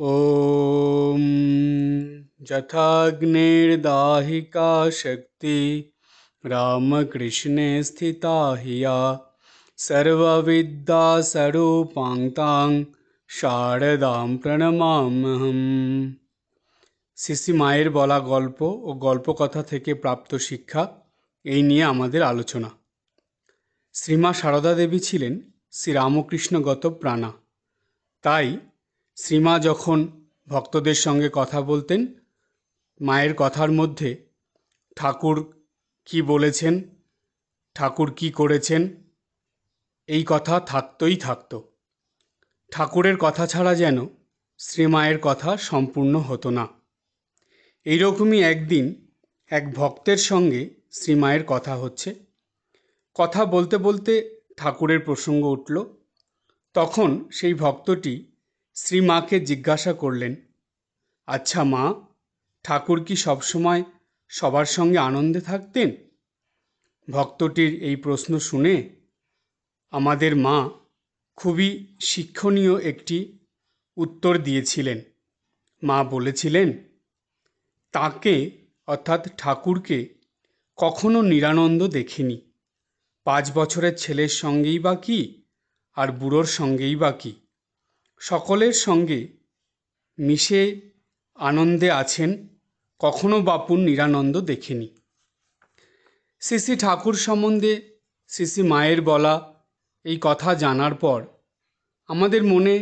ॐ यथाग्निर्दाहिका शक्ति रामकृष्णे स्थिता हिया সর্ববিদ্যাস্বরূপাং শারদাম প্রণমাম্যহম শিশি মায়ের বলা গল্প ও গল্পকথা থেকে প্রাপ্ত শিক্ষা এই নিয়ে আমাদের আলোচনা শ্রীমা সারদা দেবী ছিলেন শ্রীরামকৃষ্ণগত প্রাণা তাই শ্রীমা যখন ভক্তদের সঙ্গে কথা বলতেন, মায়ের কথার মধ্যে, ঠাকুর কি বলেছেন? ঠাকুর কি করেছেন? এই কথা থাকতই থাকত। ঠাকুরের কথা ছাড়া যেন শ্রীমায়ের কথা সম্পূর্ণ হতো না। এইরকমই একদিন এক ভক্তের সঙ্গে শ্রীমায়ের কথা হচ্ছে। কথা বলতে বলতে ঠাকুরের প্রসঙ্গ উঠল। তখন সেই ভক্তটি শ্রীমাকে জিজ্ঞাসা করলেন আচ্ছা মা, ঠাকুর কি সবসময় সবার সঙ্গে আনন্দে থাকতেন? ভক্তটির এই প্রশ্ন শুনে আমাদের মা খুবই শিক্ষণীয় একটি উত্তর দিয়েছিলেন। মা বলেছিলেন, তাকে, অর্থাৎ ঠাকুরকে, কখনো নিরানন্দ দেখিনি। পাঁচ বছরের ছেলের সঙ্গেই বা কি, আর বুড়োর সঙ্গেই বা কি। সকলের সঙ্গে মিশে আনন্দে আছেন কখনো বাপুর নিরানন্দ দেখিনি। শ্রী শ্রী ঠাকুর সম্বন্ধে শ্রী শ্রী মায়ের বলা এই কথা জানার পর আমাদের মনে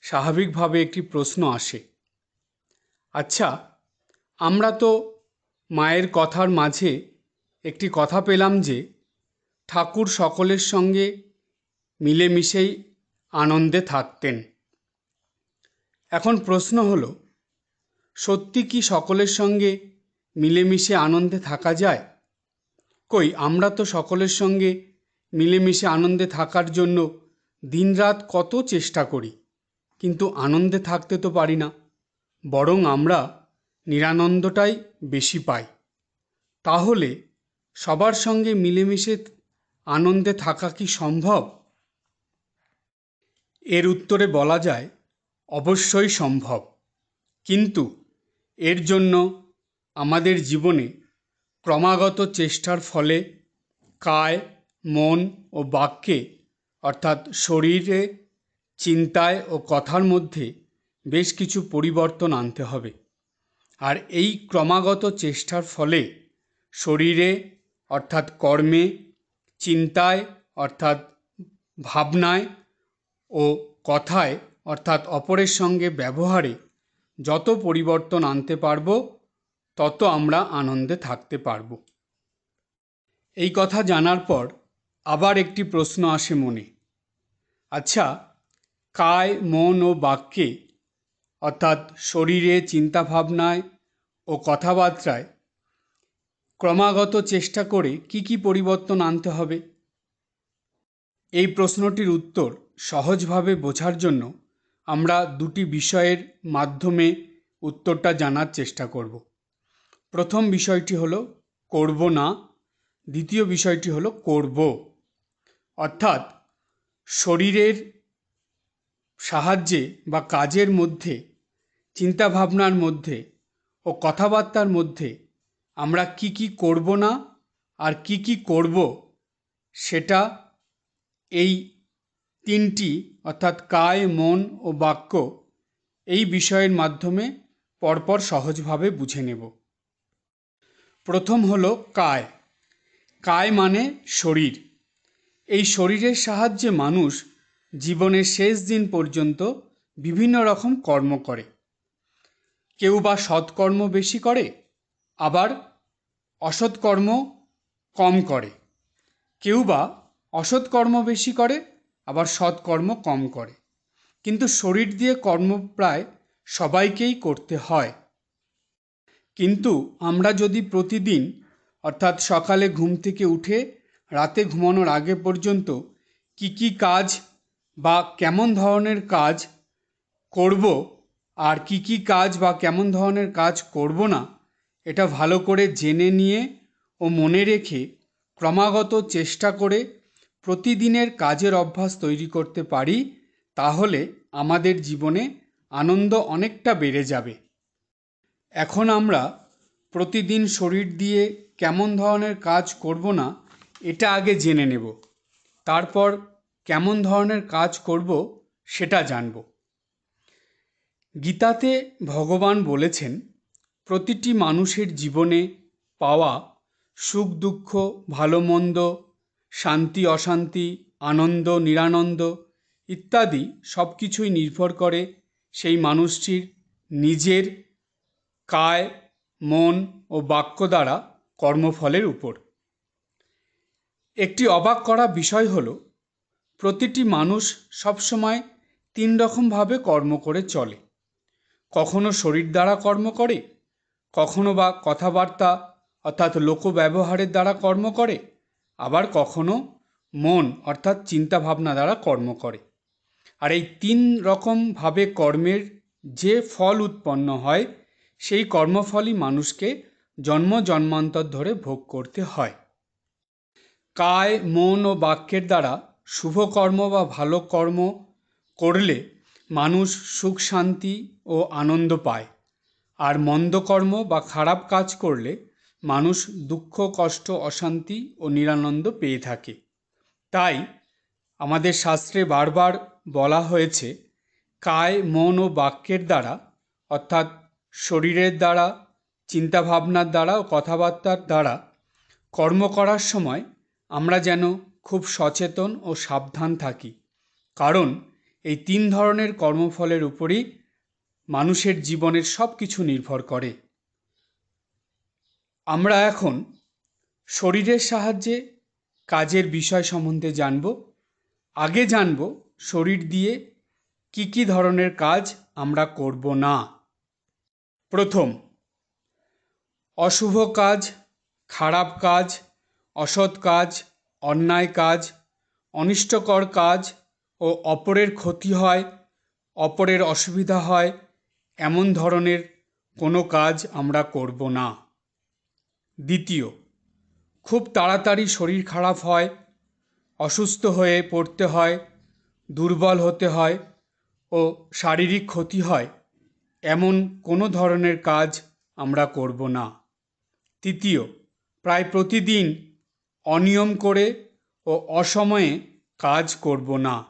স্বাভাবিকভাবে একটি প্রশ্ন আসে। আচ্ছা আমরা তো মায়ের কথার মাঝে একটি কথা পেলাম যে ঠাকুর সকলের সঙ্গে মিলেমিশেই আনন্দে থাকতেন। এখন প্রশ্ন হলো, সত্যি কি সকলের সঙ্গে মিলেমিশে আনন্দে থাকা যায়? কই, আমরা তো সকলের সঙ্গে মিলেমিশে আনন্দে থাকার জন্য দিনরাত কত চেষ্টা করি, কিন্তু আনন্দে থাকতে তো পারি না। বরং আমরা নিরানন্দটাই বেশি পাই। তাহলে সবার সঙ্গে মিলেমিশে আনন্দে থাকা কি সম্ভব? এর উত্তরে বলা যায় অবশ্যই সম্ভব। কিন্তু এর জন্য আমাদের জীবনে ক্রমাগত চেষ্টার ফলে কায়, মন ও বাক্যে, অর্থাৎ শরীরে, চিন্তায় ও কথার মধ্যে বেশ কিছু পরিবর্তন আনতে হবে। আর এই ক্রমাগত চেষ্টার ফলে শরীরে, অর্থাৎ কর্মে, চিন্তায়, অর্থাৎ ভাবনায় ও কথায় অর্থাৎ অপরের সঙ্গে ব্যবহারে যত পরিবর্তন আনতে পারব, তত আমরা আনন্দে থাকতে পারব। এই কথা জানার পর আবার একটি প্রশ্ন আসে মনে। আচ্ছা কায়, মন ও বাক্যে, অর্থাৎ শরীরে চিন্তাভাবনায় ও কথাবার্তায় ক্রমাগত চেষ্টা করে কি কি পরিবর্তন আনতে হবে? এই প্রশ্নটির উত্তর সহজভাবে বোঝার জন্য আমরা দুটি বিষয়ের মাধ্যমে উত্তরটা জানার চেষ্টা করব। প্রথম বিষয়টি হলো, করব না। দ্বিতীয় বিষয়টি হলো, করব। অর্থাৎ, শরীরের সাহায্যে বা কাজের মধ্যে, চিন্তাভাবনার মধ্যে ও কথাবার্তার মধ্যে আমরা কি কি করব না আর কি কি করব, সেটা এই তিনটি, অর্থাৎ কায়, মন ও বাক্য, এই বিষয়ের মাধ্যমে পরপর সহজভাবে বুঝে নেব। প্রথম হলো কায়। কায় মানে শরীর। এই শরীরের সাহায্যে মানুষ জীবনের শেষ দিন পর্যন্ত বিভিন্ন রকম কর্ম করে। কেউ বা সৎকর্ম বেশি করে, আবার অসৎকর্ম কম করে। কেউ বা অসৎকর্ম বেশি করে আবার সৎকর্ম কম করে। কিন্তু শরীর দিয়ে কর্ম প্রায় সবাইকেই করতে হয়। কিন্তু আমরা যদি প্রতিদিন, অর্থাৎ সকালে ঘুম থেকে উঠে রাতে ঘুমানোর আগে পর্যন্ত কি কি কাজ বা কেমন ধরনের কাজ করব আর কি কি কাজ বা কেমন ধরনের কাজ করব না, এটা ভালো করে জেনে নিয়ে ও মনে রেখে ক্রমাগত চেষ্টা করে প্রতিদিনের কাজের অভ্যাস তৈরি করতে পারি, তাহলে আমাদের জীবনে আনন্দ অনেকটা বেড়ে যাবে। এখন আমরা প্রতিদিন শরীর দিয়ে কেমন ধরনের কাজ করব না, এটা আগে জেনে নেব। তারপর কেমন ধরনের কাজ করব, সেটা জানব। গীতাতে ভগবান বলেছেন, প্রতিটি মানুষের জীবনে পাওয়া সুখ দুঃখ, ভালো মন্দ শান্তি, অশান্তি, আনন্দ, নিরানন্দ ইত্যাদি সব কিছুই নির্ভর করে সেই মানুষটির নিজের কায়, মন ও বাক্য দ্বারা কর্মফলের উপর। একটি অবাক করা বিষয় হল, প্রতিটি মানুষ সবসময় তিন রকমভাবে কর্ম করে চলে। কখনো শরীর দ্বারা কর্ম করে, কখনো বা কথাবার্তা অর্থাৎ লোক ব্যবহারের দ্বারা কর্ম করে আবার কখনো মন, অর্থাৎ চিন্তাভাবনা দ্বারা কর্ম করে। আর এই তিন রকমভাবে কর্মের যে ফল উৎপন্ন হয়, সেই কর্মফলই মানুষকে জন্ম জন্মান্তর ধরে ভোগ করতে হয়। কায়, মন ও বাক্যের দ্বারা শুভ কর্ম বা ভালো কর্ম করলে মানুষ সুখ, শান্তি ও আনন্দ পায়। আর মন্দ কর্ম বা খারাপ কাজ করলে মানুষ দুঃখ, কষ্ট, অশান্তি ও নিরানন্দ পেয়ে থাকে। তাই আমাদের শাস্ত্রে বারবার বলা হয়েছে, কায়, মন ও বাক্যের দ্বারা, অর্থাৎ শরীরের দ্বারা, চিন্তাভাবনার দ্বারা ও কথাবার্তার দ্বারা কর্ম করার সময় আমরা যেন খুব সচেতন ও সাবধান থাকি। কারণ এই তিন ধরনের কর্মফলের উপরই মানুষের জীবনের সব কিছু নির্ভর করে। আমরা এখন শরীরের সাহায্যে কাজের বিষয় সম্বন্ধে জানব। আগে জানব শরীর দিয়ে কি কি ধরনের কাজ আমরা করব না। প্রথম, অশুভ কাজ, খারাপ কাজ, অসৎ কাজ, অন্যায় কাজ, অনিষ্টকর কাজ ও অপরের ক্ষতি হয়, অপরের অসুবিধা হয়, এমন ধরনের কোনো কাজ আমরা করব না। দ্বিতীয়, খুব তাড়াতাড়ি শরীর খারাপ হয়, অসুস্থ হয়ে পড়তে হয়, দুর্বল হতে হয় ও শারীরিক ক্ষতি হয়, এমন কোনো ধরনের কাজ আমরা করব না। তৃতীয়, প্রায় প্রতিদিন অনিয়ম করে ও অসময়ে কাজ করব না।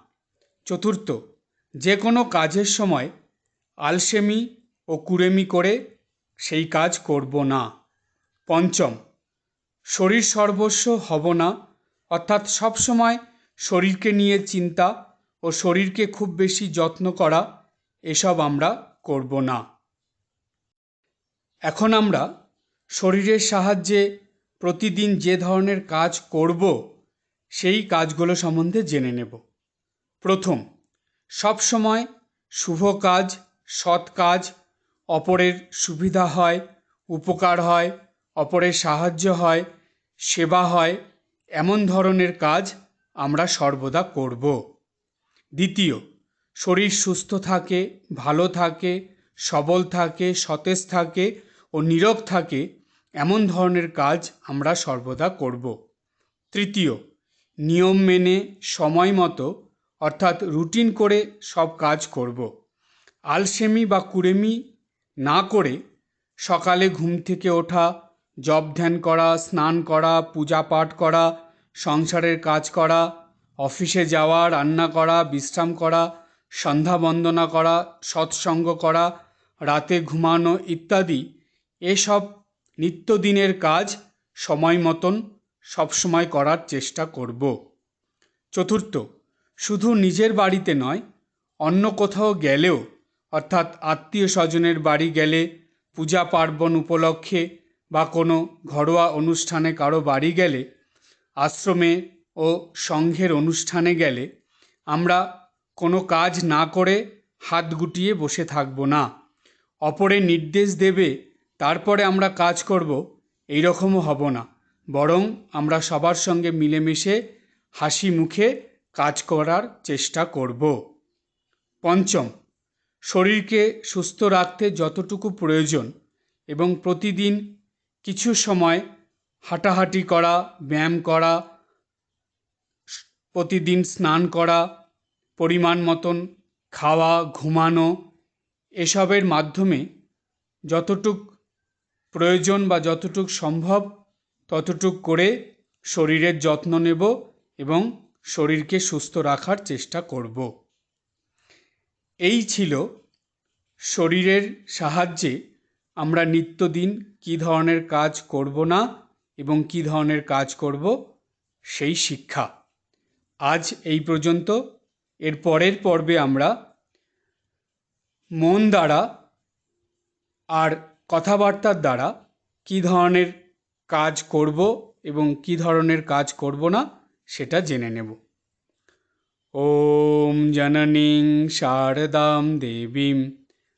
চতুর্থ, যে কোনো কাজের সময় আলসেমি ও কুড়েমি করে সেই কাজ করব না। পঞ্চম। শরীর সর্বস্ব হব না, অর্থাৎ সবসময় শরীরকে নিয়ে চিন্তা ও শরীরকে খুব বেশি যত্ন করা, এসব আমরা করব না। এখন আমরা শরীরের সাহায্যে প্রতিদিন যে ধরনের কাজ করব, সেই কাজগুলো সম্বন্ধে জেনে নেব। প্রথম সবসময় শুভ কাজ, সৎ কাজ, অপরের সুবিধা হয়, উপকার হয় অপরের সাহায্য হয়, সেবা হয়, এমন ধরনের কাজ আমরা সর্বদা করব। দ্বিতীয়, শরীর সুস্থ থাকে, ভালো থাকে, সবল থাকে, সতেজ থাকে ও নীরব থাকে, এমন ধরনের কাজ আমরা সর্বদা করব। তৃতীয়, নিয়ম মেনে, সময় মতো, অর্থাৎ রুটিন করে সব কাজ করব। আলসেমি বা কুড়েমি না করে সকালে ঘুম থেকে ওঠা জপ ধ্যান করা, স্নান করা, পূজা পাঠ করা, সংসারের কাজ করা, অফিসে যাওয়া, রান্না করা, বিশ্রাম করা, সন্ধ্যা বন্দনা করা, সৎসঙ্গ করা, রাতে ঘুমানো ইত্যাদি, এসব নিত্যদিনের কাজ সময় মতন সবসময় করার চেষ্টা করব। চতুর্থ, শুধু নিজের বাড়িতে নয়, অন্য কোথাও গেলেও, অর্থাৎ আত্মীয় স্বজনের বাড়ি গেলে, পূজা পার্বণ উপলক্ষে বা কোনো ঘরোয়া অনুষ্ঠানে কারও বাড়ি গেলে, আশ্রমে ও সংঘের অনুষ্ঠানে গেলে, আমরা কোনো কাজ না করে হাত গুটিয়ে বসে থাকব না। অপরের নির্দেশ দেবে, তারপরে আমরা কাজ করব এই রকমও হব না। বরং আমরা সবার সঙ্গে মিলেমিশে হাসি মুখে কাজ করার চেষ্টা করব। পঞ্চম, শরীরকে সুস্থ রাখতে যতটুকু প্রয়োজন এবং প্রতিদিন কিছু সময় হাঁটাহাঁটি করা, ব্যায়াম করা, প্রতিদিন স্নান করা, পরিমাণ মতন খাওয়া, ঘুমানো এসবের মাধ্যমে যতটুক প্রয়োজন বা যতটুক সম্ভব ততটুক করে শরীরের যত্ন নেব এবং শরীরকে সুস্থ রাখার চেষ্টা করব। এই ছিল শরীরের সাহায্যে আমরা নিত্যদিন কী ধরনের কাজ করব না এবং কী ধরনের কাজ করব সেই শিক্ষা আজ এই পর্যন্ত এর পরের পর্বে আমরা মন দ্বারা আর কথাবার্তার দ্বারা কী ধরনের কাজ করব এবং কী ধরনের কাজ করব না সেটা জেনে নেব ॐ जननीं शारदां देवीं